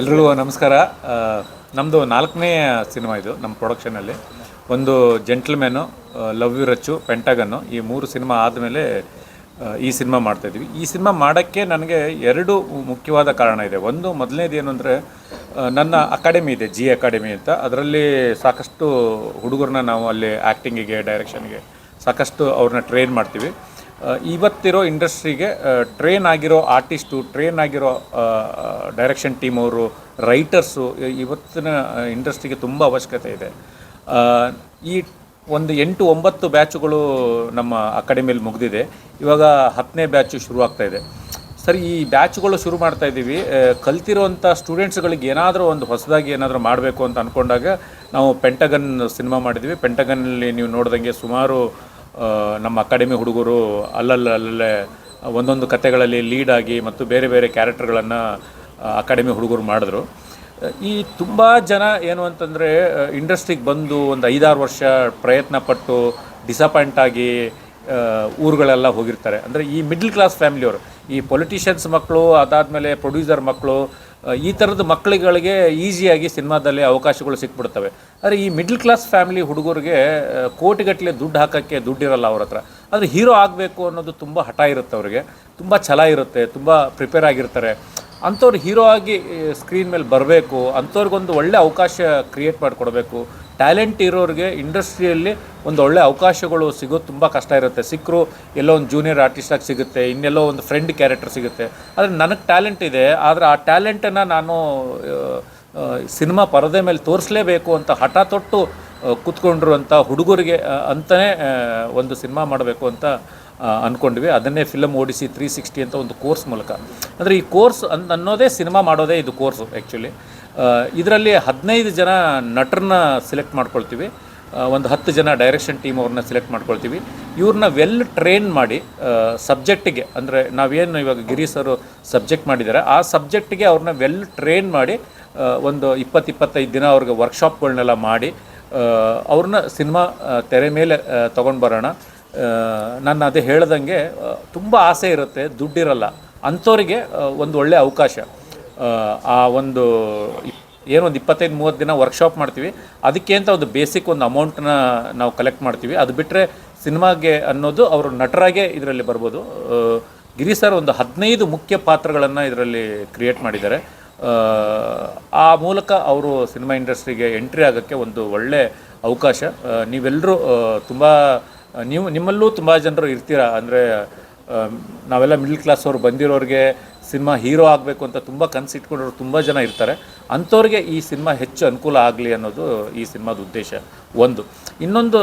ಎಲ್ರಿಗೂ ನಮಸ್ಕಾರ. ನಮ್ಮದು ನಾಲ್ಕನೇ ಸಿನಿಮಾ ಇದು, ನಮ್ಮ ಪ್ರೊಡಕ್ಷನಲ್ಲಿ ಒಂದು gentleman love you Rachchu Pentagon ಈ ಮೂರು ಸಿನಿಮಾ ಆದಮೇಲೆ ಈ ಸಿನಿಮಾ ಮಾಡ್ತಾಯಿದ್ವಿ ಈ ಸಿನಿಮಾ ಮಾಡೋಕ್ಕೆ ನನಗೆ ಎರಡು ಮುಖ್ಯವಾದ ಕಾರಣ ಇದೆ. ಒಂದು ಮೊದಲನೇದು ಏನು ಅಂದರೆ ನನ್ನ ಅಕಾಡೆಮಿ ಇದೆ ಜಿ ಅಕಾಡೆಮಿ ಅಂತ. ಅದರಲ್ಲಿ ಸಾಕಷ್ಟು ಹುಡುಗರನ್ನ ನಾವು ಅಲ್ಲಿ ಆ್ಯಕ್ಟಿಂಗಿಗೆ ಡೈರೆಕ್ಷನ್ಗೆ ಸಾಕಷ್ಟು ಅವ್ರನ್ನ ಟ್ರೈನ್ ಮಾಡ್ತೀವಿ. ಇವತ್ತಿರೋ ಇಂಡಸ್ಟ್ರಿಗೆ ಟ್ರೈನ್ ಆಗಿರೋ ಆರ್ಟಿಸ್ಟು ಟ್ರೈನ್ ಆಗಿರೋ ಡೈರೆಕ್ಷನ್ ಟೀಮ್ ಅವರು ರೈಟರ್ಸು ಇವತ್ತಿನ ಇಂಡಸ್ಟ್ರಿಗೆ ತುಂಬ ಅವಶ್ಯಕತೆ ಇದೆ. ಈ ಒಂದು ಎಂಟು ಒಂಬತ್ತು ಬ್ಯಾಚುಗಳು ನಮ್ಮ ಅಕಾಡೆಮಿಯಲ್ಲಿ ಮುಗಿದಿದೆ. ಇವಾಗ ಹತ್ತನೇ ಬ್ಯಾಚು ಶುರು ಆಗ್ತಾ ಇದೆ. ಸರಿ ಈ ಬ್ಯಾಚುಗಳು ಶುರು ಮಾಡ್ತಾ ಇದ್ದೀವಿ. ಆ, ಕಲ್ತಿರೋಂಥ ಸ್ಟೂಡೆಂಟ್ಸ್ಗಳಿಗೆ ಏನಾದರೂ ಒಂದು ಹೊಸದಾಗಿ ಏನಾದರೂ ಮಾಡಬೇಕು ಅಂತ ಅಂದ್ಕೊಂಡಾಗ ನಾವು ಪೆಂಟಗನ್ ಸಿನಿಮಾ ಮಾಡಿದ್ವಿ ಪೆಂಟಗನ್ನಲ್ಲಿ ನೀವು ನೋಡಿದಂಗೆ ಸುಮಾರು ನಮ್ಮ ಅಕಾಡೆಮಿ ಹುಡುಗರು ಅಲ್ಲಲ್ಲ ಅಲ್ಲಲ್ಲೇ ಒಂದೊಂದು ಕತೆಗಳಲ್ಲಿ ಆಗಿ ಮತ್ತು ಬೇರೆ ಬೇರೆ ಕ್ಯಾರೆಕ್ಟರ್ಗಳನ್ನು ಅಕಾಡೆಮಿ ಹುಡುಗರು ಮಾಡಿದ್ರು. ಈ ತುಂಬ ಜನ ಏನು ಅಂತಂದರೆ ಇಂಡಸ್ಟ್ರಿಗೆ ಬಂದು ಒಂದು ಐದಾರು ವರ್ಷ ಪ್ರಯತ್ನ ಪಟ್ಟು ಡಿಸಪಾಯಿಂಟ್ ಆಗಿ ಊರುಗಳೆಲ್ಲ ಹೋಗಿರ್ತಾರೆ. ಅಂದರೆ ಈ ಮಿಡ್ಲ್ ಕ್ಲಾಸ್ ಫ್ಯಾಮಿಲಿಯವರು ಈ ಪೊಲಿಟಿಷಿಯನ್ಸ್ ಮಕ್ಕಳು, ಅದಾದಮೇಲೆ ಪ್ರೊಡ್ಯೂಸರ್ ಮಕ್ಕಳು ಈ ಥರದ ಮಕ್ಕಳುಗಳಿಗೆ ಈಸಿಯಾಗಿ ಸಿನಿಮಾದಲ್ಲಿ ಅವಕಾಶಗಳು ಸಿಕ್ಬಿಡ್ತವೆ. ಆದರೆ ಈ ಮಿಡ್ಲ್ ಕ್ಲಾಸ್ ಫ್ಯಾಮಿಲಿ ಹುಡುಗರಿಗೆ ಕೋಟಿಗಟ್ಟಲೆ ದುಡ್ಡು ಹಾಕೋಕ್ಕೆ ದುಡ್ಡಿರಲ್ಲ ಅವ್ರ ಹತ್ರ. ಆದರೆ ಹೀರೋ ಆಗಬೇಕು ಅನ್ನೋದು ತುಂಬ ಹಠ ಇರುತ್ತೆ ಅವ್ರಿಗೆ. ತುಂಬ ಛಲ ಇರುತ್ತೆ, ತುಂಬ ಪ್ರಿಪೇರ್ ಆಗಿರ್ತಾರೆ. ಅಂಥವ್ರು ಹೀರೋ ಆಗಿ ಸ್ಕ್ರೀನ್ ಮೇಲೆ ಬರಬೇಕು, ಅಂಥವ್ರಿಗೊಂದು ಒಳ್ಳೆ ಅವಕಾಶ ಕ್ರಿಯೇಟ್ ಮಾಡಿಕೊಡ್ಬೇಕು ಟ್ಯಾಲೆಂಟ್ ಇರೋರಿಗೆ ಇಂಡಸ್ಟ್ರಿಯಲ್ಲಿ ಒಂದು ಒಳ್ಳೆ ಅವಕಾಶಗಳು ಸಿಗೋದು ತುಂಬ ಕಷ್ಟ ಇರುತ್ತೆ. ಸಿಕ್ಕರು ಎಲ್ಲೋ ಒಂದು ಜೂನಿಯರ್ ಆರ್ಟಿಸ್ಟಾಗಿ ಸಿಗುತ್ತೆ, ಇನ್ನೆಲ್ಲೋ ಒಂದು ಫ್ರೆಂಡ್ ಕ್ಯಾರೆಕ್ಟರ್ ಸಿಗುತ್ತೆ. ಆದರೆ ನನಗೆ ಟ್ಯಾಲೆಂಟ್ ಇದೆ, ಆದರೆ ಆ ಟ್ಯಾಲೆಂಟನ್ನು ನಾನು ಸಿನಿಮಾ ಪರದೆ ಮೇಲೆ ತೋರಿಸಲೇಬೇಕು ಅಂತ ಹಠ ತೊಟ್ಟು ಕೂತ್ಕೊಂಡಿರುವಂಥ ಹುಡುಗರಿಗೆ ಅಂತಲೇ ಒಂದು ಸಿನಿಮಾ ಮಾಡಬೇಕು ಅಂತ ಅಂದ್ಕೊಂಡ್ವಿ ಅದನ್ನೇ ಫಿಲಮ್ ಓಡಿಸಿ ತ್ರೀ ಸಿಕ್ಸ್ಟಿ ಅಂತ ಒಂದು ಕೋರ್ಸ್ ಮೂಲಕ. ಅಂದರೆ ಈ ಕೋರ್ಸ್ ಅನ್, ಅನ್ನೋದೇ ಸಿನಿಮಾ ಮಾಡೋದೇ ಇದು ಕೋರ್ಸು ಆ್ಯಕ್ಚುಲಿ ಇದರಲ್ಲಿ ಹದಿನೈದು ಜನ ನಟರನ್ನ ಸೆಲೆಕ್ಟ್ ಮಾಡ್ಕೊಳ್ತೀವಿ. ಒಂದು ಹತ್ತು ಜನ ಡೈರೆಕ್ಷನ್ ಟೀಮ್ ಅವ್ರನ್ನ ಸೆಲೆಕ್ಟ್ ಮಾಡ್ಕೊಳ್ತೀವಿ. ಇವ್ರನ್ನ ವೆಲ್ ಟ್ರೈನ್ ಮಾಡಿ ಸಬ್ಜೆಕ್ಟಿಗೆ ಅಂದರೆ ನಾವೇನು ಇವಾಗ ಗಿರಿ ಸಬ್ಜೆಕ್ಟ್ ಮಾಡಿದ್ದಾರೆ ಆ ಸಬ್ಜೆಕ್ಟಿಗೆ ಅವ್ರನ್ನ ವೆಲ್ ಟ್ರೈನ್ ಮಾಡಿ ಒಂದು ಇಪ್ಪತ್ತು ಇಪ್ಪತ್ತೈದು ದಿನ ಅವ್ರಿಗೆ ವರ್ಕ್ಶಾಪ್ಗಳನ್ನೆಲ್ಲ ಮಾಡಿ ಅವ್ರನ್ನ ಸಿನಿಮಾ ತೆರೆ ಮೇಲೆ ತೊಗೊಂಡು ಬರೋಣ. ನಾನು ಅದೇ ಹೇಳ್ದಂಗೆ ತುಂಬ ಆಸೆ ಇರುತ್ತೆ, ದುಡ್ಡಿರಲ್ಲ. ಅಂಥವ್ರಿಗೆ ಒಂದು ಒಳ್ಳೆಯ ಅವಕಾಶ. ಆ, ಒಂದು ಏನೊಂದು ಇಪ್ಪತ್ತೈದು ಮೂವತ್ತು ದಿನ ವರ್ಕ್ಶಾಪ್ ಮಾಡ್ತೀವಿ. ಅದಕ್ಕೆ ಅಂತ ಒಂದು ಬೇಸಿಕ್ ಒಂದು ಅಮೌಂಟನ್ನ ನಾವು ಕಲೆಕ್ಟ್ ಮಾಡ್ತೀವಿ. ಅದು ಬಿಟ್ಟರೆ ಸಿನಿಮಾಗೆ ಅನ್ನೋದು ಅವರು ನಟರಾಗೆ ಇದರಲ್ಲಿ ಬರ್ಬೋದು. ಗಿರಿ ಸರ್ ಒಂದು ಹದಿನೈದು ಮುಖ್ಯ ಪಾತ್ರಗಳನ್ನು ಇದರಲ್ಲಿ ಕ್ರಿಯೇಟ್ ಮಾಡಿದ್ದಾರೆ. ಆ, ಮೂಲಕ ಅವರು ಸಿನಿಮಾ ಇಂಡಸ್ಟ್ರಿಗೆ ಎಂಟ್ರಿ ಆಗೋಕ್ಕೆ ಒಂದು ಒಳ್ಳೆ ಅವಕಾಶ. ನೀವೆಲ್ಲರೂ ತುಂಬ ನೀವು ನಿಮ್ಮಲ್ಲೂ ತುಂಬ ಜನರು ಇರ್ತೀರ? ಅಂದರೆ ನಾವೆಲ್ಲ ಮಿಡ್ಲ್ ಕ್ಲಾಸ್ ಅವರು ಬಂದಿರೋರಿಗೆ ಸಿನಿಮಾ ಹೀರೋ ಆಗಬೇಕು ಅಂತ ತುಂಬ ಕನಸು ಇಟ್ಕೊಂಡಿರೋರು ತುಂಬ ಜನ ಇರ್ತಾರೆ. ಅಂಥವ್ರಿಗೆ ಈ ಸಿನಿಮಾ ಹೆಚ್ಚು ಅನುಕೂಲ ಆಗಲಿ ಅನ್ನೋದು ಈ ಸಿನಿಮಾದ ಉದ್ದೇಶ ಒಂದು. ಇನ್ನೊಂದು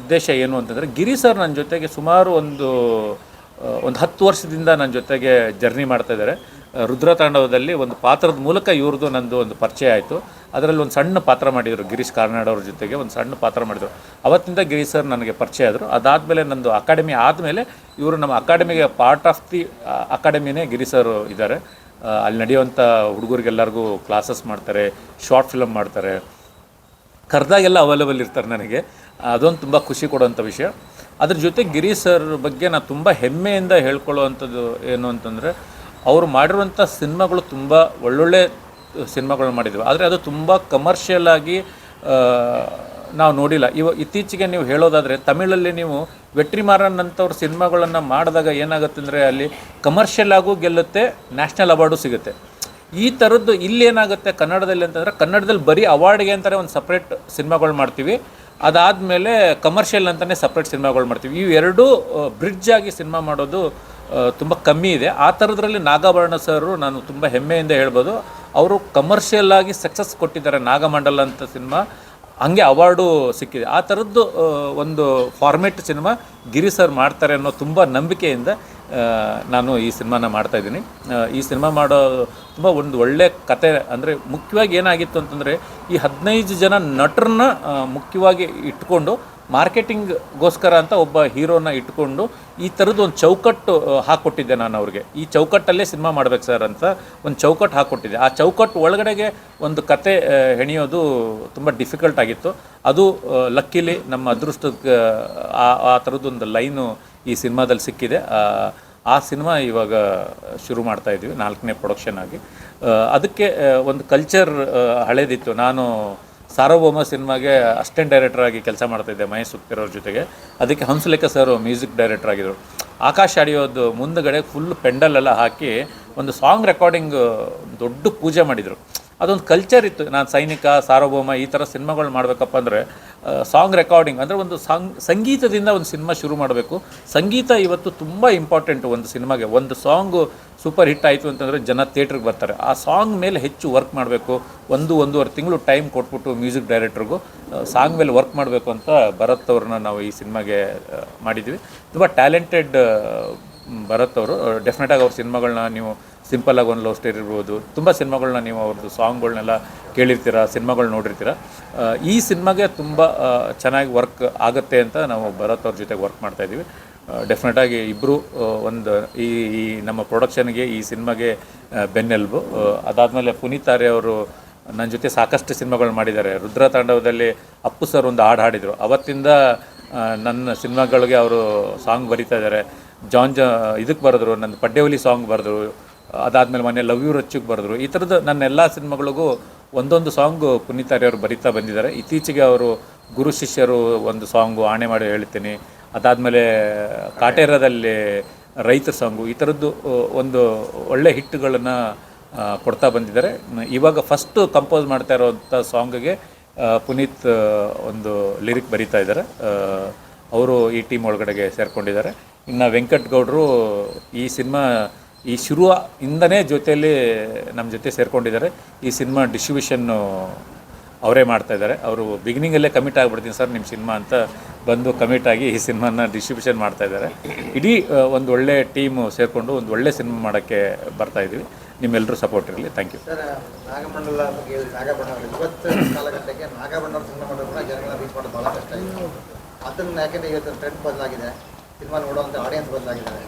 ಉದ್ದೇಶ ಏನು ಅಂತಂದರೆ ಗಿರಿ ಸರ್ ನನ್ನ ಜೊತೆಗೆ ಸುಮಾರು ಒಂದು ಒಂದು ಹತ್ತು ವರ್ಷದಿಂದ ನನ್ನ ಜೊತೆಗೆ ಜರ್ನಿ ಮಾಡ್ತಾ ಇದ್ದಾರೆ. ರುದ್ರತಾಂಡವದಲ್ಲಿ ಒಂದು ಪಾತ್ರದ ಮೂಲಕ ಇವ್ರದ್ದು ನಂದು ಒಂದು ಪರಿಚಯ ಆಯಿತು. ಅದರಲ್ಲಿ ಒಂದು ಸಣ್ಣ ಪಾತ್ರ ಮಾಡಿದರು. ಗಿರೀಶ್ ಕಾರ್ನಾಡ್ ಅವ್ರ ಜೊತೆಗೆ ಒಂದು ಸಣ್ಣ ಪಾತ್ರ ಮಾಡಿದರು. ಅವತ್ತಿಂದ ಗಿರೀಶ್ ಸರ್ ನನಗೆ ಪರಿಚಯ ಆದರು. ಅದಾದಮೇಲೆ ನಂದು ಅಕಾಡೆಮಿ ಆದಮೇಲೆ ಇವರು ನಮ್ಮ ಅಕಾಡೆಮಿಗೆ ಪಾರ್ಟ್ ಆಫ್ ದಿ ಅಕಾಡೆಮಿನೇ ಗಿರಿ ಸರ್ ಇದ್ದಾರೆ. ಅಲ್ಲಿ ನಡೆಯುವಂಥ ಹುಡುಗರಿಗೆಲ್ಲರಿಗೂ ಕ್ಲಾಸಸ್ ಮಾಡ್ತಾರೆ ಶಾರ್ಟ್ ಫಿಲಮ್ ಮಾಡ್ತಾರೆ. ಕರೆದಾಗೆಲ್ಲ ಅವೈಲೇಬಲ್ ಇರ್ತಾರೆ ನನಗೆ. ಅದೊಂದು ತುಂಬ ಖುಷಿ ಕೊಡುವಂಥ ವಿಷಯ. ಅದ್ರ ಜೊತೆ ಗಿರಿ ಸರ್ ಬಗ್ಗೆ ನಾನು ತುಂಬ ಹೆಮ್ಮೆಯಿಂದ ಹೇಳ್ಕೊಳ್ಳುವಂಥದ್ದು ಏನು ಅಂತಂದರೆ ಅವರು ಮಾಡಿರುವಂಥ ಸಿನಿಮಾಗಳು ತುಂಬ ಒಳ್ಳೊಳ್ಳೆ ಸಿನಿಮಾಗಳನ್ನ ಮಾಡಿದ್ವಿ. ಆದರೆ ಅದು ತುಂಬ ಕಮರ್ಷಿಯಲ್ ಆಗಿ ನಾವು ನೋಡಿಲ್ಲ. ಇವ, ಇತ್ತೀಚೆಗೆ ನೀವು ಹೇಳೋದಾದರೆ ತಮಿಳಲ್ಲಿ ನೀವು ವೆಟ್ರಿಮಾರನ್ ಅಂಥವ್ರ ಸಿನಿಮಾಗಳನ್ನು ಮಾಡಿದಾಗ ಏನಾಗುತ್ತೆ ಅಂದರೆ ಅಲ್ಲಿ ಕಮರ್ಷಿಯಲ್ ಆಗೂ ಗೆಲ್ಲುತ್ತೆ ನ್ಯಾಷನಲ್ ಅವಾರ್ಡು ಸಿಗುತ್ತೆ. ಈ ಥರದ್ದು ಇಲ್ಲೇನಾಗುತ್ತೆ ಕನ್ನಡದಲ್ಲಿ ಅಂತಂದರೆ ಕನ್ನಡದಲ್ಲಿ ಬರೀ ಅವಾರ್ಡ್ಗೆ ಅಂತಲೇ ಒಂದು ಸಪ್ರೇಟ್ ಸಿನಿಮಾಗಳು ಮಾಡ್ತೀವಿ. ಅದಾದಮೇಲೆ ಕಮರ್ಷಿಯಲ್ ಅಂತಲೇ ಸಪ್ರೇಟ್ ಸಿನಿಮಾಗಳು ಮಾಡ್ತೀವಿ. ಇವೆರಡೂ ಬ್ರಿಡ್ಜ್ ಆಗಿ ಸಿನಿಮಾ ಮಾಡೋದು ತುಂಬ ಕಮ್ಮಿ ಇದೆ. ಆ ಥರದ್ರಲ್ಲಿ ನಾಗಾಭರಣ ಸರ್ ನಾನು ತುಂಬ ಹೆಮ್ಮೆಯಿಂದ ಹೇಳ್ಬೋದು. ಅವರು ಕಮರ್ಷಿಯಲ್ ಆಗಿ ಸಕ್ಸಸ್ ಕೊಟ್ಟಿದ್ದಾರೆ ನಾಗಮಂಡಲ ಅಂತ ಸಿನಿಮಾ. ಹಂಗೆ ಅವಾರ್ಡು ಸಿಕ್ಕಿದೆ. ಆ ಥರದ್ದು ಒಂದು ಫಾರ್ಮೆಟ್ ಸಿನಿಮಾ ಗಿರಿ ಸರ್ ಮಾಡ್ತಾರೆ ಅನ್ನೋ ತುಂಬ ನಂಬಿಕೆಯಿಂದ ನಾನು ಈ ಸಿನಿಮಾನ ಮಾಡ್ತಾ ಇದ್ದೀನಿ. ಈ ಸಿನಿಮಾ ಮಾಡೋ ತುಂಬ ಒಂದು ಒಳ್ಳೆ ಕತೆ ಅಂದರೆ ಮುಖ್ಯವಾಗಿ ಏನಾಗಿತ್ತು ಅಂತಂದರೆ ಈ ಹದಿನೈದು ಜನ ನಟರನ್ನ ಮುಖ್ಯವಾಗಿ ಇಟ್ಕೊಂಡು ಮಾರ್ಕೆಟಿಂಗ್ಗೋಸ್ಕರ ಅಂತ ಒಬ್ಬ ಹೀರೋನ ಇಟ್ಕೊಂಡು ಈ ಥರದ್ದು ಒಂದು ಚೌಕಟ್ಟು ಹಾಕ್ಕೊಟ್ಟಿದ್ದೆ ನಾನು ಅವ್ರಿಗೆ. ಈ ಚೌಕಟ್ಟಲ್ಲೇ ಸಿನಿಮಾ ಮಾಡ್ಬೇಕು ಸರ್ ಅಂತ ಒಂದು ಚೌಕಟ್ಟು ಹಾಕ್ಕೊಟ್ಟಿದ್ದೆ ಆ ಚೌಕಟ್ಟು ಒಳಗಡೆಗೆ ಒಂದು ಕತೆ ಹೆಣೆಯೋದು ತುಂಬ ಡಿಫಿಕಲ್ಟ್ ಆಗಿತ್ತು. ಅದು ಲಕ್ಕಿಲಿ ನಮ್ಮ ಅದೃಷ್ಟಕ್ಕೆ ಆ ಆ ಥರದ್ದೊಂದು ಲೈನು ಈ ಸಿನಿಮಾದಲ್ಲಿ ಸಿಕ್ಕಿದೆ. ಆ, ಸಿನಿಮಾ ಇವಾಗ ಶುರು ಮಾಡ್ತಾ ಇದ್ದೀವಿ ನಾಲ್ಕನೇ ಪ್ರೊಡಕ್ಷನ್ ಆಗಿ. ಅದಕ್ಕೆ ಒಂದು ಕಲ್ಚರ್ ಹಳೇದಿತ್ತು. ನಾನು ಸಾರ್ವಭೌಮ ಸಿನಿಮಾಗೆ ಅಸಿಸ್ಟೆಂಟ್ ಡೈರೆಕ್ಟರ್ ಆಗಿ ಕೆಲಸ ಮಾಡ್ತಾಯಿದ್ದೆ ಮಹೇಶ್ ಸುಕ್ತಿರೋರ ಜೊತೆಗೆ. ಅದಕ್ಕೆ ಹಂಸಲೇಖ ಸರ್ ಮ್ಯೂಸಿಕ್ ಡೈರೆಕ್ಟರ್ ಆಗಿದ್ದರು ಆಕಾಶ್ ಆಡಿಯೋದು ಮುಂದಗಡೆ ಫುಲ್ ಪೆಂಡಲ್ ಎಲ್ಲ ಹಾಕಿ ಒಂದು ಸಾಂಗ್ ರೆಕಾರ್ಡಿಂಗ್ ದೊಡ್ಡ ಪೂಜೆ ಮಾಡಿದರು. ಅದೊಂದು ಕಲ್ಚರ್ ಇತ್ತು. ನಾನು ಸೈನಿಕ, ಸಾರ್ವಭೌಮ ಈ ಥರ ಸಿನಿಮಾಗಳು ಮಾಡಬೇಕಪ್ಪ ಅಂದರೆ ಸಾಂಗ್ ರೆಕಾರ್ಡಿಂಗ್ ಅಂದರೆ ಒಂದು ಸಾಂಗ್ ಸಂಗೀತದಿಂದ ಒಂದು ಸಿನಿಮಾ ಶುರು ಮಾಡಬೇಕು. ಸಂಗೀತ ಇವತ್ತು ತುಂಬ ಇಂಪಾರ್ಟೆಂಟು ಒಂದು ಸಿನಿಮಾಗೆ. ಒಂದು ಸಾಂಗು ಸೂಪರ್ ಹಿಟ್ ಆಯಿತು ಅಂತಂದರೆ ಜನ ಥಿಯೇಟ್ರಿಗೆ ಬರ್ತಾರೆ. ಆ ಸಾಂಗ್ ಮೇಲೆ ಹೆಚ್ಚು ವರ್ಕ್ ಮಾಡಬೇಕು. ಒಂದು, ಒಂದೂವರೆ ತಿಂಗಳು ಟೈಮ್ ಕೊಟ್ಬಿಟ್ಟು ಮ್ಯೂಸಿಕ್ ಡೈರೆಕ್ಟ್ರಿಗೂ ಸಾಂಗ್ ಮೇಲೆ ವರ್ಕ್ ಮಾಡಬೇಕು ಅಂತ ಭರತ್ ಅವ್ರನ್ನ ನಾವು ಈ ಸಿನಿಮಾಗೆ ಮಾಡಿದ್ವಿ. ತುಂಬ ಟ್ಯಾಲೆಂಟೆಡ್ ಭರತ್ ಅವರು. ಡೆಫಿನೆಟಾಗಿ ಅವ್ರ ಸಿನಿಮಾಗಳನ್ನ ನೀವು ಸಿಂಪಲ್ಲಾಗಿ ಒಂದು ಲವ್ ಸ್ಟೋರಿ ಇರ್ಬೋದು. ತುಂಬ ಸಿನಿಮಾಗಳನ್ನ ನೀವು ಅವ್ರದ್ದು ಸಾಂಗ್ಗಳನ್ನೆಲ್ಲ ಕೇಳಿರ್ತೀರ, ಸಿನಿಮಾಗಳು ನೋಡಿರ್ತೀರ? ಈ ಸಿನಿಮಾಗೆ ತುಂಬ ಚೆನ್ನಾಗಿ ವರ್ಕ್ ಆಗುತ್ತೆ ಅಂತ ನಾವು ಭರತ್ ಅವ್ರ ಜೊತೆಗೆ ವರ್ಕ್ ಮಾಡ್ತಾಯಿದ್ದೀವಿ ಡೆಫಿನೆಟಾಗಿ ಇಬ್ಬರು ಒಂದು, ಈ ಈ ನಮ್ಮ ಪ್ರೊಡಕ್ಷನ್ಗೆ ಈ ಸಿನಿಮಾಗೆ ಬೆನ್ನೆಲ್ಬು. ಬೆನ್ನೆಲುಬು ಅದಾದಮೇಲೆ ಪುನೀತ್ ಆರ್ಯ ಅವರು ನನ್ನ ಜೊತೆ ಸಾಕಷ್ಟು ಸಿನಿಮಾಗಳು ಮಾಡಿದ್ದಾರೆ. ರುದ್ರ ತಾಂಡವದಲ್ಲಿ ಅಪ್ಪು ಸರ್ ಒಂದು ಹಾಡು ಹಾಡಿದರು. ಅವತ್ತಿಂದ ನನ್ನ ಸಿನಿಮಾಗಳಿಗೆ ಅವರು ಸಾಂಗ್ ಬರೀತಾ ಇದ್ದಾರೆ ಜಾನ್ ಜ ಇದಕ್ಕೆ ಬರೆದ್ರು ನನ್ನ ಪಡ್ಡೆವಲಿ ಸಾಂಗ್ ಬರೆದ್ರು. ಅದಾದಮೇಲೆ ಮೊನ್ನೆ ಲವ್ ಯು ರಚ್ಚಿಗೆ ಬರೆದ್ರು. ಈ ಥರದ್ದು ನನ್ನ ಎಲ್ಲ ಸಿನಿಮಾಗಳಿಗೂ ಒಂದೊಂದು ಸಾಂಗು ಪುನೀತ್ ಬರಿತಾ ಬಂದಿದ್ದಾರೆ. ಇತ್ತೀಚೆಗೆ ಅವರು ಗುರು ಶಿಷ್ಯರು ಒಂದು ಸಾಂಗು ಆಣೆ ಮಾಡಿ ಹೇಳ್ತೀನಿ. ಅದಾದಮೇಲೆ ಕಾಟೇರದಲ್ಲಿ ರೈತ ಸಾಂಗು ಈ ಥರದ್ದು ಒಂದು ಒಳ್ಳೆ ಹಿಟ್ಟುಗಳನ್ನು ಕೊಡ್ತಾ ಬಂದಿದ್ದಾರೆ. ಇವಾಗ ಫಸ್ಟ್ ಕಂಪೋಸ್ ಮಾಡ್ತಾ ಇರೋವಂಥ ಸಾಂಗ್ಗೆ ಪುನೀತ್ ಒಂದು ಲಿರಿಕ್ ಬರೀತಾ ಇದ್ದಾರೆ. ಅವರು ಈ ಟೀಮ್ ಒಳಗಡೆಗೆ ಸೇರಿಕೊಂಡಿದ್ದಾರೆ. ಇನ್ನು ವೆಂಕಟ್ ಗೌಡರು ಈ ಸಿನಿಮಾ ಈ ಶುರುವ ಇಂದನೇ ಜೊತೆಯಲ್ಲಿ ನಮ್ಮ ಜೊತೆ ಸೇರಿಕೊಂಡಿದ್ದಾರೆ. ಈ ಸಿನಿಮಾ ಡಿಸ್ಟ್ರಿಬ್ಯೂಷನ್ನು ಅವರೇ ಮಾಡ್ತಾ ಇದ್ದಾರೆ. ಅವರು ಬಿಗಿನಿಂಗಲ್ಲೇ ಕಮಿಟ್ ಆಗಿಬಿಡ್ತೀನಿ ಸರ್ ನಿಮ್ಮ ಸಿನಿಮಾ ಅಂತ ಬಂದು ಕಮಿಟ್ ಆಗಿ ಈ ಸಿನಿಮಾನ ಡಿಸ್ಟ್ರಿಬ್ಯೂಷನ್ ಮಾಡ್ತಾ ಇದ್ದಾರೆ. ಇಡೀ ಒಂದು ಒಳ್ಳೆ ಟೀಮು ಸೇರಿಕೊಂಡು ಒಂದು ಒಳ್ಳೆ ಸಿನಿಮಾ ಮಾಡೋಕ್ಕೆ ಬರ್ತಾ ಇದ್ದೀವಿ. ನಿಮ್ಮೆಲ್ಲರೂ ಸಪೋರ್ಟ್ ಇರಲಿ. ಥ್ಯಾಂಕ್ ಯು ಅದನ್ನ ಯಾಕೆಂದರೆ ಇವತ್ತು ಟ್ರೆಂಡ್ ಬದಲಾಗಿದೆ. ಸಿನಿಮಾ ನೋಡುವಂಥ ಆಡಿಯನ್ಸ್ ಬದಲಾಗಿದ್ದಾರೆ.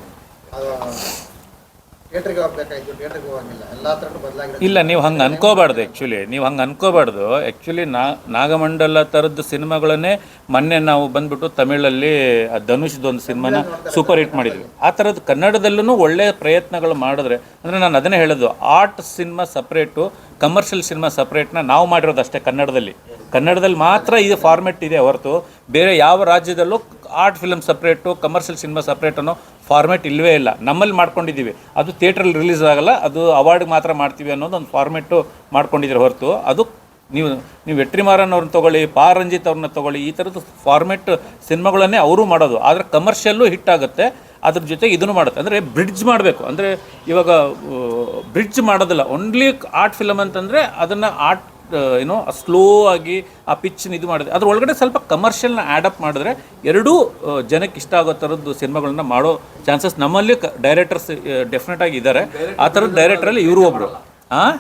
ಥಿಯೇಟ್ರಿಗೆ ಹೋಗ್ಬೇಕಾಯ್ತು ಥಿಯೇಟ್ರಿಗೆ ಹೋಗಂಗಿಲ್ಲ. ಎಲ್ಲ ಥರನೂ ಬದಲಾಗಿದೆ ಇಲ್ಲ ನೀವು ಹಂಗೆ ಅನ್ಕೋಬಾರ್ದು ಆ್ಯಕ್ಚುಲಿ ನೀವು ಹಂಗೆ ಅನ್ಕೋಬಾರ್ದು. ಆ್ಯಕ್ಚುಲಿ ನಾ ನಾಗಮಂಡಲ ಥರದ್ದು ಸಿನಿಮಾಗಳನ್ನೇ ಮೊನ್ನೆ ನಾವು ಬಂದ್ಬಿಟ್ಟು ತಮಿಳಲ್ಲಿ ಆ ಧನುಷ್ದು ಒಂದು ಸಿನಿಮಾನ ಸೂಪರ್ ಹಿಟ್ ಮಾಡಿದ್ವಿ. ಆ ಥರದ್ದು ಕನ್ನಡದಲ್ಲೂ ಒಳ್ಳೆಯ ಪ್ರಯತ್ನಗಳು ಮಾಡಿದ್ರೆ ಅಂದರೆ ನಾನು ಅದನ್ನೇ ಹೇಳೋದು art cinema separate commercial cinema ಸಪ್ರೇಟ್ನ ನಾವು ಮಾಡಿರೋದು ಅಷ್ಟೇ ಕನ್ನಡದಲ್ಲಿ. ಕನ್ನಡದಲ್ಲಿ ಮಾತ್ರ ಇದು ಫಾರ್ಮೆಟ್ ಇದೆ ಹೊರತು ಬೇರೆ ಯಾವ ರಾಜ್ಯದಲ್ಲೂ art film separate commercial cinema separate ಅನ್ನೋ ಫಾರ್ಮೆಟ್ ಇಲ್ಲವೇ ಇಲ್ಲ. ನಮ್ಮಲ್ಲಿ ಮಾಡ್ಕೊಂಡಿದ್ದೀವಿ. ಅದು ಥಿಯೇಟ್ರಲ್ಲಿ ರಿಲೀಸ್ ಆಗಲ್ಲ, ಅದು ಅವಾರ್ಡ್ಗೆ ಮಾತ್ರ ಮಾಡ್ತೀವಿ ಅನ್ನೋದು ಒಂದು ಫಾರ್ಮೆಟ್ಟು ಮಾಡ್ಕೊಂಡಿದ್ರೆ ಹೊರತು. ಅದು ನೀವು ನೀವು ವೆಟ್ರಿಮಾರನ್ ಅವ್ರನ್ನ ತೊಗೊಳ್ಳಿ ಪಾ ರಂಜಿತ್ ಅವ್ರನ್ನ ತೊಗೊಳ್ಳಿ, ಈ ಥರದ್ದು ಫಾರ್ಮೆಟ್ ಸಿನಿಮಾಗಳನ್ನೇ ಅವರು ಮಾಡೋದು. ಆದರೆ ಕಮರ್ಷಿಯಲ್ಲು ಹಿಟ್ ಆಗುತ್ತೆ. ಅದ್ರ ಜೊತೆ ಇದನ್ನು ಮಾಡುತ್ತೆ. ಅಂದರೆ ಬ್ರಿಡ್ಜ್ ಮಾಡಬೇಕು. ಅಂದರೆ ಇವಾಗ ಬ್ರಿಡ್ಜ್ ಮಾಡೋದಿಲ್ಲ. ಓನ್ಲಿ ಆರ್ಟ್ ಫಿಲಮ್ ಅಂತಂದರೆ ಅದನ್ನು ಆರ್ಟ್ ಏನೋ ಸ್ಲೋ ಆಗಿ ಆ ಪಿಚ್ನ ಇದು ಮಾಡಿದ್ರೆ. ಅದ್ರ ಒಳಗಡೆ ಸ್ವಲ್ಪ ಕಮರ್ಷಿಯಲ್ನ ಆ್ಯಡಪ್ ಮಾಡಿದ್ರೆ ಎರಡೂ ಜನಕ್ಕೆ ಇಷ್ಟ ಆಗೋ ಥರದ್ದು ಸಿನಿಮಾಗಳನ್ನ ಮಾಡೋ ಚಾನ್ಸಸ್ ನಮ್ಮಲ್ಲಿ ಡೈರೆಕ್ಟರ್ಸ್ ಡೆಫಿನೆಟ್ ಆಗಿ ಇದ್ದಾರೆ ಆ ಥರದ ಡೈರೆಕ್ಟ್ರಲ್ಲಿ ಇವರು ಒಬ್ಬರು ಹಾಂ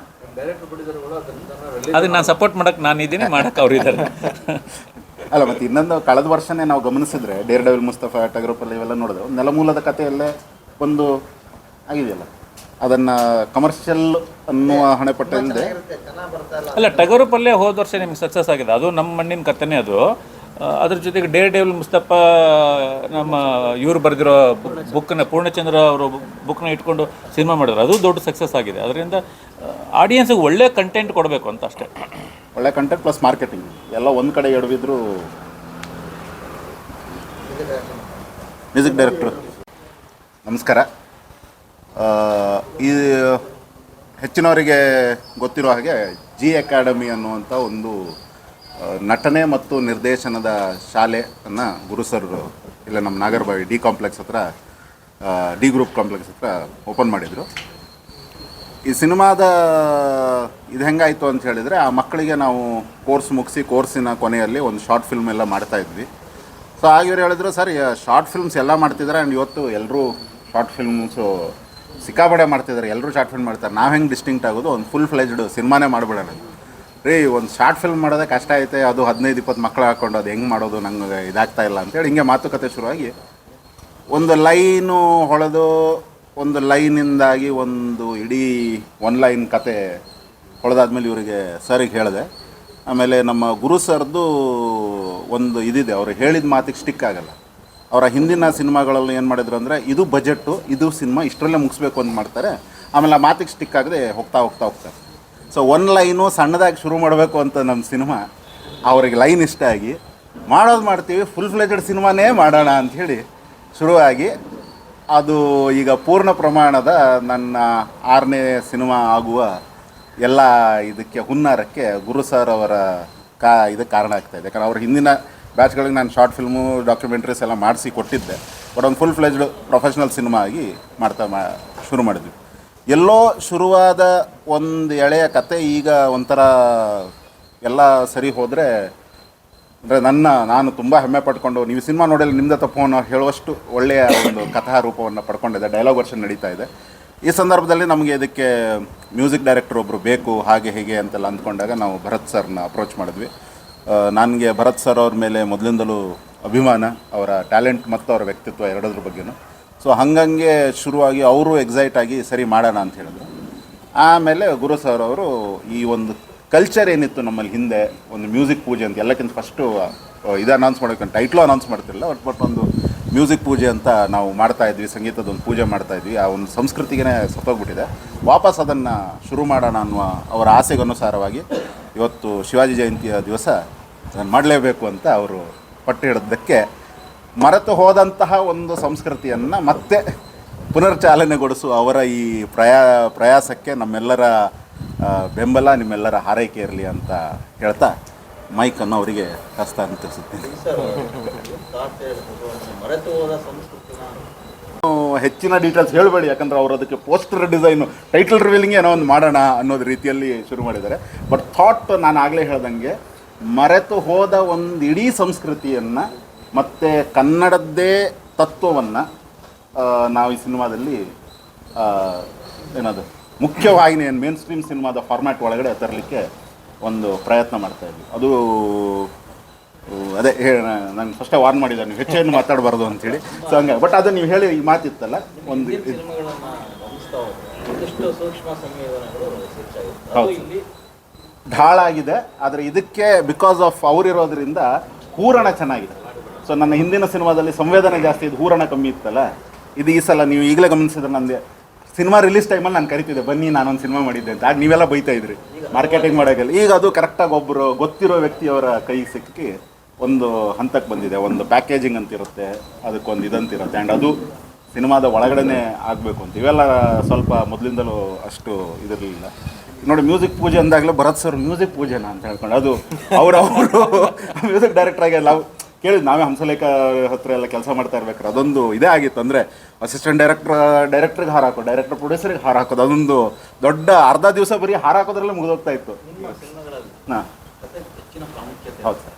ಅದಕ್ಕೆ ನಾನು ಸಪೋರ್ಟ್ ಮಾಡಕ್ಕೆ ನಾನು ಇದ್ದೀನಿ ಮಾಡಕ್ಕೆ ಅವ್ರು ಇದ್ದಾರೆ. ಅಲ್ಲ ಮತ್ತೆ ಇನ್ನೊಂದು ಕಳೆದ ವರ್ಷನೇ ನಾವು ಗಮನಿಸಿದ್ರೆ ಡೇರ್ ಡೆವಿಲ್ ಮುಸ್ತಫಾ ಟಗರೂಪಲ್ಲಿ ಇವೆಲ್ಲ ನೋಡಿದ್ರು ಒಂದು ನೆಲಮೂಲದ ಕಥೆಯಲ್ಲೇ ಒಂದು ಆಗಿದೆಯಲ್ಲ? ಅದನ್ನು ಕಮರ್ಷಿಯಲ್ ಅನ್ನುವ ಹಣೆಪಟ್ಟ ಇಲ್ಲದೆ ಇರುತ್ತೆ ಬರ್ತಾ ಇಲ್ಲ. ಅಲ್ಲ ಟಗರು ಪಲ್ಯ ಹೋದ ವರ್ಷ ನಿಮ್ಗೆ ಸಕ್ಸಸ್ ಆಗಿದೆ. ಅದು ನಮ್ಮ ಮಣ್ಣಿನ ಕಥೆನೇ ಅದು. ಅದ್ರ ಜೊತೆಗೆ ಡೇರ್ ಡೇವಲ್ ಮುಸ್ತಪ್ಪ ನಮ್ಮ ಇವ್ರು ಬರೆದಿರೋ ಬುಕ್ನ ಪೂರ್ಣಚಂದ್ರ ಅವರು ಬುಕ್ನ ಇಟ್ಕೊಂಡು ಸಿನಿಮಾ ಮಾಡಿದ್ರು. ಅದು ದೊಡ್ಡ ಸಕ್ಸಸ್ ಆಗಿದೆ. ಅದರಿಂದ ಆಡಿಯನ್ಸ್ಗೆ ಒಳ್ಳೆ ಕಂಟೆಂಟ್ ಕೊಡಬೇಕು ಅಂತ ಅಷ್ಟೇ. ಒಳ್ಳೆ ಕಂಟೆಂಟ್ ಪ್ಲಸ್ ಮಾರ್ಕೆಟಿಂಗ್ ಎಲ್ಲ ಒಂದು ಕಡೆ ಎಡವಿದ್ರು ಮ್ಯೂಸಿಕ್ ಡೈರೆಕ್ಟ್ರು ನಮಸ್ಕಾರ. ಈ ಹೆಚ್ಚಿನವರಿಗೆ ಗೊತ್ತಿರೋ ಹಾಗೆ ಜಿ ಅಕಾಡೆಮಿ ಅನ್ನುವಂಥ ಒಂದು ನಟನೆ ಮತ್ತು ನಿರ್ದೇಶನದ ಶಾಲೆಯನ್ನು ಗುರು ಸರ್ ಇಲ್ಲ ನಮ್ಮ ನಾಗರಬಾವಿ ಡಿ ಕಾಂಪ್ಲೆಕ್ಸ್ ಹತ್ರ ಡಿ ಗ್ರೂಪ್ ಕಾಂಪ್ಲೆಕ್ಸ್ ಹತ್ರ ಓಪನ್ ಮಾಡಿದರು. ಈ ಸಿನಿಮಾದ, ಇದು ಹೆಂಗಾಯಿತು ಅಂತ ಹೇಳಿದರೆ ಆ ಮಕ್ಕಳಿಗೆ ನಾವು ಕೋರ್ಸ್ ಮುಗಿಸಿ ಕೋರ್ಸಿನ ಕೊನೆಯಲ್ಲಿ ಒಂದು ಶಾರ್ಟ್ ಫಿಲ್ಮ್ ಎಲ್ಲ ಮಾಡ್ತಾ ಇದ್ವಿ. ಸೊ ಆಗಿವ್ರು ಹೇಳಿದ್ರು, ಸರ್ ಶಾರ್ಟ್ ಫಿಲ್ಮ್ಸ್ ಎಲ್ಲ ಮಾಡ್ತಿದ್ದಾರೆ? ಆ್ಯಂಡ್ ಇವತ್ತು ಎಲ್ಲರೂ ಶಾರ್ಟ್ ಫಿಲ್ಮ್ಸು ಸಿಕ್ಕಾಪಡೆ ಮಾಡ್ತಿದ್ದಾರೆ ಎಲ್ಲರೂ ಶಾರ್ಟ್ ಫಿಲ್ಮ್ ಮಾಡ್ತಾರೆ. ನಾವು ಹೆಂಗೆ ಡಿಸ್ಟಿಂಕ್ಟ್ ಆಗೋದು? ಒಂದು ಫುಲ್ ಫ್ಲೆಜ್ಡ್ ಸಿನಿಮಾನೇ ಮಾಡಿಬಿಡೋಣ. ರೀ, ಒಂದು ಶಾರ್ಟ್ ಫಿಲ್ಮ್ ಮಾಡೋದೇ ಕಷ್ಟ ಐತೆ, ಅದು ಹದಿನೈದು, ಇಪ್ಪತ್ತು ಮಕ್ಕಳು ಹಾಕ್ಕೊಂಡು ಅದು ಹೆಂಗೆ ಮಾಡೋದು? ನಂಗೆ ಇದಾಗ್ತಾ ಇಲ್ಲ ಅಂತೇಳಿ ಹಿಂಗೆ ಮಾತುಕತೆ ಶುರುವಾಗಿ ಒಂದು ಲೈನು ಹೊಳೆದು, ಒಂದು ಲೈನಿಂದಾಗಿ ಒಂದು ಇಡೀ ಒನ್ ಲೈನ್ ಕತೆ ಹೊಳೆದಾದ್ಮೇಲೆ ಇವರಿಗೆ ಸರಿಗೆ ಹೇಳಿದೆ. ಆಮೇಲೆ ನಮ್ಮ ಗುರು ಸರ್ದು ಒಂದು ಇದಿದೆ, ಅವರು ಹೇಳಿದ ಮಾತಿಗೆ ಸ್ಟಿಕ್ ಆಗಲ್ಲ. ಅವರ ಹಿಂದಿನ ಸಿನಿಮಾಗಳಲ್ಲಿ ಏನು ಮಾಡಿದ್ರು ಅಂದರೆ, ಇದು ಬಜೆಟ್ಟು, ಇದು ಸಿನಿಮಾ, ಇಷ್ಟರಲ್ಲೇ ಮುಗಿಸ್ಬೇಕು ಅಂತ ಮಾಡ್ತಾರೆ. ಆಮೇಲೆ ಆ ಮಾತಿಗೆ ಸ್ಟಿಕ್ ಆಗದೆ ಹೋಗ್ತಾ ಹೋಗ್ತಾ ಹೋಗ್ತಾರೆ. ಸೊ ಒಂದು ಲೈನು ಸಣ್ಣದಾಗಿ ಶುರು ಮಾಡಬೇಕು ಅಂತ ನಮ್ಮ ಸಿನಿಮಾ, ಅವ್ರಿಗೆ ಲೈನ್ ಇಷ್ಟ ಆಗಿ, ಮಾಡೋದು ಮಾಡ್ತೀವಿ ಫುಲ್ ಫ್ಲೆಜೆಡ್ ಸಿನಿಮಾನೇ ಮಾಡೋಣ ಅಂಥೇಳಿ ಶುರುವಾಗಿ, ಅದು ಈಗ ಪೂರ್ಣ ಪ್ರಮಾಣದ ನನ್ನ ಆರನೇ ಸಿನಿಮಾ ಆಗುವ ಎಲ್ಲ ಇದಕ್ಕೆ ಹುನ್ನಾರಕ್ಕೆ ಗುರು ಸರ್ ಅವರ ಕಾ ಇದು ಕಾರಣ ಆಗ್ತಾಯಿದೆ ಯಾಕಂದ್ರೆ ಅವ್ರ ಹಿಂದಿನ ಬ್ಯಾಚ್ಗಳಿಗೆ ನಾನು ಶಾರ್ಟ್ ಫಿಲ್ಮು, ಡಾಕ್ಯುಮೆಂಟ್ರೀಸ್ ಎಲ್ಲ ಮಾಡಿಸಿ ಕೊಟ್ಟಿದ್ದೆ. ಬಟ್ ಒಂದು ಫುಲ್ ಫ್ಲೆಜ್ಡ್ ಪ್ರೊಫೆಷ್ನಲ್ ಸಿನಿಮಾ ಆಗಿ ಮಾಡ್ತಾ ಮಾ, ಶುರು ಮಾಡಿದ್ವಿ. ಎಲ್ಲೋ ಶುರುವಾದ ಒಂದು ಎಳೆಯ ಕತೆ ಈಗ ಒಂಥರ ಎಲ್ಲ ಸರಿ ಹೋದರೆ, ಅಂದರೆ ನನ್ನ, ನಾನು ತುಂಬ ಹೆಮ್ಮೆ ಪಡ್ಕೊಂಡು ನೀವು ಸಿನಿಮಾ ನೋಡಲಿ ನಿಮ್ಮದ ತಪ್ಪು ಹೇಳುವಷ್ಟು ಒಳ್ಳೆಯ ಒಂದು ಕಥಾ ರೂಪವನ್ನು ಪಡ್ಕೊಂಡಿದೆ ಡೈಲಾಗ್ ವರ್ಷನ್ ನಡೀತಾ ಇದೆ. ಈ ಸಂದರ್ಭದಲ್ಲಿ ನಮಗೆ ಇದಕ್ಕೆ ಮ್ಯೂಸಿಕ್ ಡೈರೆಕ್ಟರ್ ಒಬ್ಬರು ಬೇಕು, ಹಾಗೆ ಹೀಗೆ ಅಂತೆಲ್ಲ ಅಂದ್ಕೊಂಡಾಗ ನಾವು ಭರತ್ ಸರ್ನ ಅಪ್ರೋಚ್ ಮಾಡಿದ್ವಿ. ನನಗೆ ಭರತ್ ಸರ್ ಅವ್ರ ಮೇಲೆ ಮೊದಲಿಂದಲೂ ಅಭಿಮಾನ, ಅವರ ಟ್ಯಾಲೆಂಟ್ ಮತ್ತು ಅವರ ವ್ಯಕ್ತಿತ್ವ ಎರಡದ್ರ ಬಗ್ಗೆನೂ. ಸೊ ಹಂಗಂಗೆ ಶುರುವಾಗಿ ಅವರು ಎಕ್ಸೈಟ್ ಆಗಿ ಸರಿ ಮಾಡೋಣ ಅಂತ ಹೇಳಿದ್ರು. ಆಮೇಲೆ ಗುರು ಸರ್ ಅವರು ಈ ಒಂದು ಕಲ್ಚರ್ ಏನಿತ್ತು ನಮ್ಮಲ್ಲಿ ಹಿಂದೆ, ಒಂದು ಮ್ಯೂಸಿಕ್ ಪೂಜೆ ಅಂತ, ಎಲ್ಲಕ್ಕಿಂತ ಫಸ್ಟು ಇದು ಅನೌನ್ಸ್ ಮಾಡೋಕೆ ಟೈಟ್ಲು ಅನೌನ್ಸ್ ಮಾಡ್ತಿರಲಿಲ್ಲ ಬಟ್ ಬಟ್ ಒಂದು ಮ್ಯೂಸಿಕ್ ಪೂಜೆ ಅಂತ ನಾವು ಮಾಡ್ತಾ ಇದ್ವಿ, ಸಂಗೀತದ ಒಂದು ಪೂಜೆ ಮಾಡ್ತಾ ಇದ್ವಿ, ಆ ಒಂದು ಸಂಸ್ಕೃತಿಗೆ ಸತ್ತೋಗ್ಬಿಟ್ಟಿದೆ. ವಾಪಸ್ ಅದನ್ನು ಶುರು ಮಾಡೋಣ ಅನ್ನುವ ಅವರ ಆಸೆಗನುಸಾರವಾಗಿ ಇವತ್ತು ಶಿವಾಜಿ ಜಯಂತಿಯ ದಿವಸ ಅದನ್ನು ಮಾಡಲೇಬೇಕು ಅಂತ ಅವರು ಪಟ್ಟು ಹಿಡಿದಕ್ಕೆ ಮರೆತು ಹೋದಂತಹ ಒಂದು ಸಂಸ್ಕೃತಿಯನ್ನು ಮತ್ತೆ ಪುನರ್ಚಾಲನೆಗೊಳಿಸುವ ಅವರ ಈ ಪ್ರಯಾ, ಪ್ರಯಾಸಕ್ಕೆ ನಮ್ಮೆಲ್ಲರ ಬೆಂಬಲ, ನಿಮ್ಮೆಲ್ಲರ ಹಾರೈಕೆ ಇರಲಿ ಅಂತ ಹೇಳ್ತಾ ಮೈಕನ್ನು ಅವರಿಗೆ ಹಸ್ತಾಂತರಿಸುತ್ತೇನೆ. ಹೆಚ್ಚಿನ ಡೀಟೇಲ್ಸ್ ಹೇಳಬೇಡಿ, ಯಾಕಂದ್ರೆ ಅವರು ಅದಕ್ಕೆ ಪೋಸ್ಟರ್ ಡಿಸೈನು ಟೈಟಲ್ ರಿವೀಲಿಂಗ್ ಏನೋ ಒಂದು ಮಾಡೋಣ ಅನ್ನೋದು ರೀತಿಯಲ್ಲಿ ಶುರು ಮಾಡಿದ್ದಾರೆ. ಬಟ್ ಥಾಟ್ ನಾನು ಆಗಲೇ ಹೇಳ್ದಂಗೆ, ಮರೆತು ಹೋದ ಒಂದು ಇಡೀ ಸಂಸ್ಕೃತಿಯನ್ನು ಮತ್ತು ಕನ್ನಡದ್ದೇ ತತ್ವವನ್ನು ನಾವು ಈ ಸಿನಿಮಾದಲ್ಲಿ ಏನದು ಮುಖ್ಯವಾಹಿನಿಯನ್ನು ಮೇನ್ ಸ್ಟ್ರೀಮ್ ಸಿನಿಮಾದ ಫಾರ್ಮ್ಯಾಟ್ ಒಳಗಡೆ ತರಲಿಕ್ಕೆ ಒಂದು ಪ್ರಯತ್ನ ಮಾಡ್ತಾಯಿದ್ವಿ ಅದು ಅದೇ ಹೇಳ ನಾನು ಫಸ್ಟೇ ವಾರ್ನ್ ಮಾಡಿದ್ದಾರೆ ನೀವು ಹೆಚ್ಚೇನು ಮಾತಾಡಬಾರ್ದು ಅಂತೇಳಿ. ಸೊ ಹಂಗೆ ಬಟ್ ಅದು ನೀವು ಹೇಳಿ ಈ ಮಾತಿತ್ತಲ್ಲ ಒಂದು ಹೌದು. ಅದು ಇಲ್ಲಿ ಢಾಳ ಆಗಿದೆ ಆದರೆ ಇದಕ್ಕೆ ಬಿಕಾಸ್ ಆಫ್ ಅವರಿರೋದ್ರಿಂದ ಹೂರಣ ಚೆನ್ನಾಗಿದೆ. ಸೊ ನನ್ನ ಹಿಂದಿನ ಸಿನಿಮಾದಲ್ಲಿ ಸಂವೇದನೆ ಜಾಸ್ತಿ ಇದು ಹೂರಣ ಕಮ್ಮಿ ಇತ್ತಲ್ಲ ಇದು ಈ ಸಲ ನೀವು ಈಗಲೇ ಗಮನಿಸಿದ್ರೆ ನನಗೆ ಸಿನಿಮಾ ರಿಲೀಸ್ ಟೈಮಲ್ಲಿ ನಾನು ಕರಿತಿದ್ದೆ ಬನ್ನಿ ನಾನೊಂದು ಸಿನಿಮಾ ಮಾಡಿದ್ದೆ ಅಂತ. ಆಗ ನೀವೆಲ್ಲ ಬೈತಾ ಇದ್ರಿ ಮಾರ್ಕೆಟಿಂಗ್ ಮಾಡೋಕ್ಕೆಲ್ಲ ಈಗ ಅದು ಕರೆಕ್ಟಾಗಿ ಒಬ್ಬರು ಗೊತ್ತಿರೋ ವ್ಯಕ್ತಿಯವರ ಕೈ ಸಿಕ್ಕಿ ಒಂದು ಹಂತಕ್ಕೆ ಬಂದಿದೆ. ಒಂದು ಪ್ಯಾಕೇಜಿಂಗ್ ಅಂತಿರುತ್ತೆ ಅದಕ್ಕೊಂದು ಇದಂತಿರುತ್ತೆ. ಆ್ಯಂಡ್ ಅದು ಸಿನಿಮಾದ ಒಳಗಡೆನೇ ಆಗಬೇಕು ಅಂತ. ಇವೆಲ್ಲ ಸ್ವಲ್ಪ ಮೊದಲಿಂದಲೂ ಅಷ್ಟು ಇದಿರಲಿಲ್ಲ. ನೋಡಿ ಮ್ಯೂಸಿಕ್ ಪೂಜೆ ಅಂದಾಗಲೇ ಭರತ್ ಸರ್ ಮ್ಯೂಸಿಕ್ ಪೂಜೆನಾ ಅಂತ ಹೇಳ್ಕೊಂಡು ಅದು ಅವರು ಅವರು ಮ್ಯೂಸಿಕ್ ಡೈರೆಕ್ಟರ್ ಆಗಿ ನಾವು ಕೇಳಿದ್ ನಾವೇ ಹಂಸಲೇಖ ಹತ್ರ ಎಲ್ಲ ಕೆಲಸ ಮಾಡ್ತಾ ಇರ್ಬೇಕಾರೆ ಅದೊಂದು ಇದೇ ಆಗಿತ್ತು. ಅಂದರೆ ಅಸಿಸ್ಟೆಂಟ್ ಡೈರೆಕ್ಟರ್ ಡೈರೆಕ್ಟ್ರಿಗೆ ಹಾರ ಹಾಕೋದು ಡೈರೆಕ್ಟರ್ ಪ್ರೊಡ್ಯೂಸರ್ಗೆ ಹಾರ ಹಾಕೋದು ಅದೊಂದು ದೊಡ್ಡ ಅರ್ಧ ದಿವಸ ಬರೀ ಹಾರ ಹಾಕೋದ್ರಲ್ಲೇ ಮುಗಿದೋಗ್ತಾ ಇತ್ತು. ಹಾಂ. ಹೌದು ಸರ್.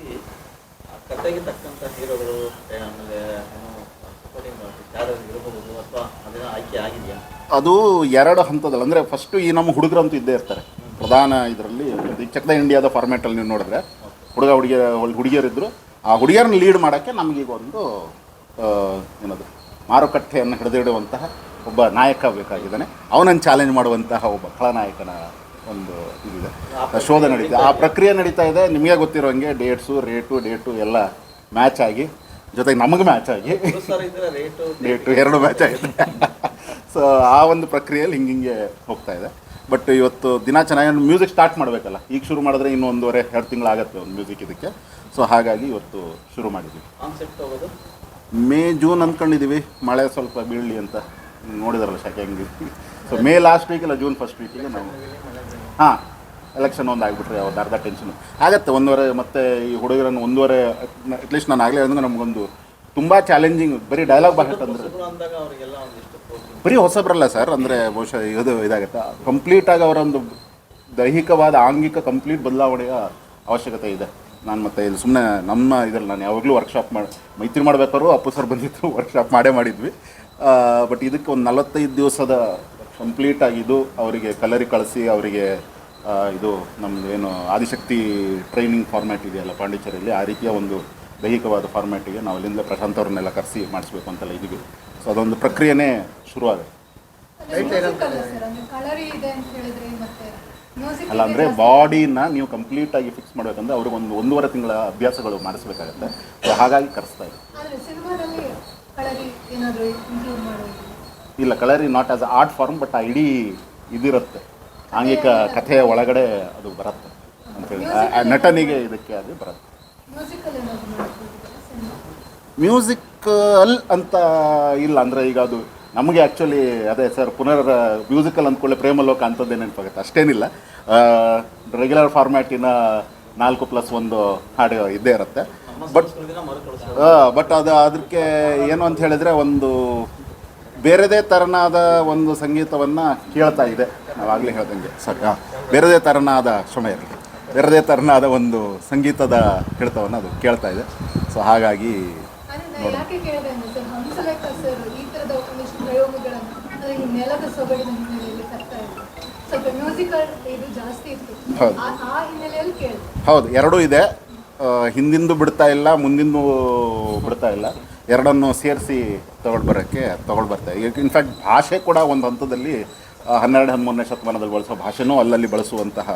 ಇಲ್ಲಿ ಆ ಕತೆಗೆ ತಕ್ಕಂಥ ಹೀರೋಗಳು ಆಮೇಲೆ ಅದು ಎರಡು ಹಂತದಲ್ಲಿ. ಅಂದರೆ ಫಸ್ಟು ಈ ನಮ್ಮ ಹುಡುಗರಂತೂ ಇದ್ದೇ ಇರ್ತಾರೆ. ಪ್ರಧಾನ ಇದರಲ್ಲಿ ಈ ಚೆಕ್ ದ ಇಂಡಿಯಾದ ಫಾರ್ಮ್ಯಾಟಲ್ಲಿ ನೀವು ನೋಡಿದ್ರೆ. ಹುಡುಗ ಹುಡುಗಿಯ ಹುಡುಗಿಯರಿದ್ದರು ಆ ಹುಡುಗಿಯರನ್ನ ಲೀಡ್ ಮಾಡೋಕ್ಕೆ ನಮಗೀಗ ಒಂದು ಏನದು, ಮಾರುಕಟ್ಟೆಯನ್ನು ಹಿಡಿದಿಡುವಂತಹ ಒಬ್ಬ ನಾಯಕ ಬೇಕಾಗಿದ್ದಾನೆ. ಅವನನ್ನು ಚಾಲೆಂಜ್ ಮಾಡುವಂತಹ ಒಬ್ಬ ಖಳನಾಯಕನ ಒಂದು ಇದಿದೆ. ಶೋಧ ನಡೀತಿದೆ. ಆ ಪ್ರಕ್ರಿಯೆ ನಡೀತಾ ಇದೆ. ನಿಮಗೆ ಗೊತ್ತಿರೋ ಹಂಗೆ ಡೇಟ್ಸು ರೇಟು ಡೇಟು ಎಲ್ಲ ಮ್ಯಾಚ್ ಆಗಿ ಜೊತೆಗೆ ನಮಗೆ ಮ್ಯಾಚ್ ಆಗಿ ಡೇಟು ಎರಡು ಮ್ಯಾಚ್ ಆಗಿದೆ. ಸೊ ಆ ಒಂದು ಪ್ರಕ್ರಿಯೆಯಲ್ಲಿ ಹಿಂಗೆ ಹಿಂಗೆ ಹೋಗ್ತಾ ಇದೆ. ಬಟ್ ಇವತ್ತು ದಿನ ಚೆನ್ನಾಗಿ ಮ್ಯೂಸಿಕ್ ಸ್ಟಾರ್ಟ್ ಮಾಡಬೇಕಲ್ಲ. ಈಗ ಶುರು ಮಾಡಿದ್ರೆ ಇನ್ನೂ ಒಂದೂವರೆ ಎರಡು ತಿಂಗಳಾಗತ್ತೆ ಒಂದು ಮ್ಯೂಸಿಕ್ ಇದಕ್ಕೆ. ಸೊ ಹಾಗಾಗಿ ಇವತ್ತು ಶುರು ಮಾಡಿದ್ವಿ. ಮೇ ಜೂನ್ ಅಂದ್ಕೊಂಡಿದ್ದೀವಿ ಮಳೆ ಸ್ವಲ್ಪ ಬೀಳಲಿ ಅಂತ ನೋಡಿದಾರಲ್ಲ ಶಾಖೆ ಹೆಂಗೆ ಸೊ ಮೇ ಲಾಸ್ಟ್ ವೀಕ್ ಇಲ್ಲ ಜೂನ್ ಫಸ್ಟ್ ವೀಕಿಗೆ ನಾವು ಹಾಂ ಎಲೆಕ್ಷನ್ ಒಂದು ಆಗಿಬಿಟ್ರೆ ಅವ್ರದ್ದು ಅರ್ಧ ಟೆನ್ಷನ್ ಆಗತ್ತೆ ಒಂದೂವರೆ ಮತ್ತೆ ಈ ಹುಡುಗರನ್ನು ಒಂದೂವರೆ ಅಟ್ಲೀಸ್ಟ್ ನಾನು ಆಗಲೇ ಅಂದ್ರೆ ನಮಗೊಂದು ತುಂಬ ಚಾಲೆಂಜಿಂಗ್ ಬರೀ ಡೈಲಾಗ್ coaching. ಬರೀ ಹೊಸಬ್ರಲ್ಲ ಸರ್ ಅಂದರೆ ಬಹುಶಃ ಇದು ಇದಾಗುತ್ತೆ. ಕಂಪ್ಲೀಟಾಗಿ ಆಗಿ ಅವರೊಂದು ದೈಹಿಕವಾದ ಆಂಗಿಕ ಕಂಪ್ಲೀಟ್ ಬದಲಾವಣೆಯ ಅವಶ್ಯಕತೆ ಇದೆ. ನಾನು ಮತ್ತೆ ಇದು ಸುಮ್ಮನೆ ನಮ್ಮ ಇದ್ರಲ್ಲಿ ನಾನು ಯಾವಾಗಲೂ ವರ್ಕ್ಶಾಪ್ ಮಾಡಿ ಮೈತ್ರಿ ಮಾಡ್ಬೇಕಾದ್ರು ಅಪ್ಪು ಸರ್ ಬಂದಿತ್ತು ವರ್ಕ್ಶಾಪ್ ಮಾಡೇ ಮಾಡಿದ್ವಿ. ಬಟ್ ಇದಕ್ಕೆ ಒಂದು ನಲವತ್ತೈದು ದಿವಸದ ಕಂಪ್ಲೀಟಾಗಿ ಆಗಿದ್ದು ಅವರಿಗೆ ಕಲರಿ ಕಳಿಸಿ ಅವರಿಗೆ ಇದು ನಮ್ಮದು ಏನು ಆದಿಶಕ್ತಿ ಟ್ರೈನಿಂಗ್ ಫಾರ್ಮ್ಯಾಟ್ ಇದೆಯಲ್ಲ ಪಾಂಡಿಚೇರಿಯಲ್ಲಿ ಆ ರೀತಿಯ ಒಂದು ದೈಹಿಕವಾದ ಫಾರ್ಮ್ಯಾಟಿಗೆ ನಾವು ಅಲ್ಲಿಂದ ಪ್ರಶಾಂತ್ ಅವ್ರನ್ನೆಲ್ಲ ಕರೆಸಿ ಮಾಡಿಸ್ಬೇಕು ಅಂತೆಲ್ಲ ಇದೀವಿ. ಸೊ ಅದೊಂದು ಪ್ರಕ್ರಿಯೆನೇ ಶುರುವಾಗುತ್ತೆ ಅಲ್ಲ ಅಂದರೆ ಬಾಡಿನ ನೀವು ಕಂಪ್ಲೀಟಾಗಿ ಫಿಕ್ಸ್ ಮಾಡಬೇಕಂದ್ರೆ ಅವ್ರಿಗೆ ಒಂದು ಒಂದೂವರೆ ತಿಂಗಳ ಅಭ್ಯಾಸಗಳು ಮಾಡಿಸ್ಬೇಕಾಗತ್ತೆ. ಸೊ ಹಾಗಾಗಿ ಕರೆಸ್ತಾ ಇದ್ದೀವಿ ಇಲ್ಲ Kalari not as art form but ಆ ಇಡೀ ಇದಿರುತ್ತೆ. ಆಂಗಿಕ ಕಥೆಯ ಒಳಗಡೆ ಅದು ಬರುತ್ತೆ ಅಂತೇಳಿ ಆ- ಆ ನಟನಿಗೆ ಇದಕ್ಕೆ ಅದು ಬರುತ್ತೆ. ಮ್ಯೂಸಿಕಲ್ ಅಂತ ಇಲ್ಲ ಅಂದರೆ ಈಗ ಅದು ನಮಗೆ ಆ್ಯಕ್ಚುಲಿ ಅದೇ ಸರ್ ಪುನರ್ ಮ್ಯೂಸಿಕಲ್ ಅಂದ್ಕೊಳ್ಳೆ ಪ್ರೇಮಲೋಕ ಅಂಥದ್ದೇ ನೆನಪಾಗುತ್ತೆ. ಅಷ್ಟೇನಿಲ್ಲ. ರೆಗ್ಯುಲರ್ ಫಾರ್ಮ್ಯಾಟಿನ ನಾಲ್ಕು ಪ್ಲಸ್ ಒಂದು ಹಾಡು ಇದ್ದೇ ಇರುತ್ತೆ. ಬಟ್ ಬಟ್ ಅದು ಅದಕ್ಕೆ ಏನು ಅಂತ ಹೇಳಿದರೆ ಒಂದು ಬೇರೆದೇ ತರನಾದ ಒಂದು ಸಂಗೀತವನ್ನು ಕೇಳ್ತಾ ಇದೆ. ನಾವಾಗಲೇ ಹೇಳ್ದಂಗೆ ಸರಿ ಹಾಂ ಬೇರೆದೇ ತರನಾದ ಶ್ರಮ ಇರಲಿ. ಬೇರೆದೇ ತರನಾದ ಒಂದು ಸಂಗೀತದ ಹಿಡಿತವನ್ನು ಅದು ಕೇಳ್ತಾ ಇದೆ. ಸೊ ಹಾಗಾಗಿ ಹೌದು. ಹೌದು ಎರಡೂ ಇದೆ. ಹಿಂದಿಂದು ಬಿಡ್ತಾ ಇಲ್ಲ ಮುಂದಿಂದು ಬಿಡ್ತಾ ಇಲ್ಲ. ಎರಡನ್ನು ಸೇರಿಸಿ ತಗೊಂಡು ಬರೋಕ್ಕೆ ತಗೊಂಡು ಬರ್ತಾ ಈಗ ಇನ್ಫ್ಯಾಕ್ಟ್ ಭಾಷೆ ಕೂಡ ಒಂದು ಹಂತದಲ್ಲಿ ಹನ್ನೆರಡು ಹದಿಮೂರನೇ ಶತಮಾನದಲ್ಲಿ ಬಳಸೋ ಭಾಷೆನೂ ಅಲ್ಲಲ್ಲಿ ಬಳಸುವಂತಹ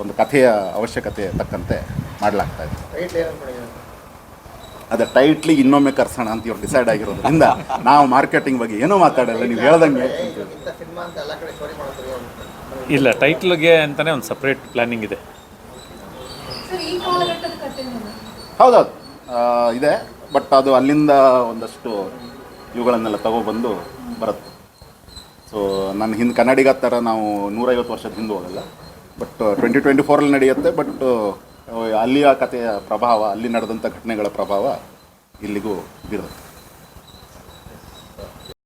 ಒಂದು ಕಥೆಯ ಅವಶ್ಯಕತೆ ತಕ್ಕಂತೆ ಮಾಡಲಾಗ್ತಾ ಇದೆ. ಅದೇ ಟೈಟ್ಲಿ ಇನ್ನೊಮ್ಮೆ ಕರ್ಸೋಣ ಅಂತ ಇವ್ರು ಡಿಸೈಡ್ ಆಗಿರೋದ್ರಿಂದ ನಾವು ಮಾರ್ಕೆಟಿಂಗ್ ಬಗ್ಗೆ ಏನೂ ಮಾತಾಡಲ್ಲ ನೀವು ಹೇಳ್ದಂಗೆ ಇಂಥ ಸಿನಿಮಾ ಅಂತ ಎಲ್ಲ ಕಡೆ ಸ್ಟೋರಿ ಮಾಡ್ತಾರೆ ಇಲ್ಲ ಟೈಟ್ಲ್ಗೆ ಅಂತಲೇ ಒಂದು ಸಪ್ರೇಟ್ ಪ್ಲ್ಯಾನಿಂಗ್ ಇದೆ ಹೌದೌದು. ಇದೆ. ಬಟ್ ಅದು ಅಲ್ಲಿಂದ ಒಂದಷ್ಟು ಇವುಗಳನ್ನೆಲ್ಲ ತಗೊಬಂದು ಬರುತ್ತೆ. ಸೊ ನನ್ನ ಹಿಂದೆ ಕನ್ನಡಿಗ ಥರ ನಾವು ನೂರೈವತ್ತು ವರ್ಷದ ಹಿಂದೆ ಹೋಗಲ್ಲ. ಬಟ್ ಟ್ವೆಂಟಿ ಟ್ವೆಂಟಿ ಫೋರಲ್ಲಿ ನಡೆಯುತ್ತೆ. ಬಟ್ ಅಲ್ಲಿಯ ಕಥೆಯ ಪ್ರಭಾವ, ಅಲ್ಲಿ ನಡೆದಂಥ ಘಟನೆಗಳ ಪ್ರಭಾವ ಇಲ್ಲಿಗೂ ಬೀರುತ್ತೆ.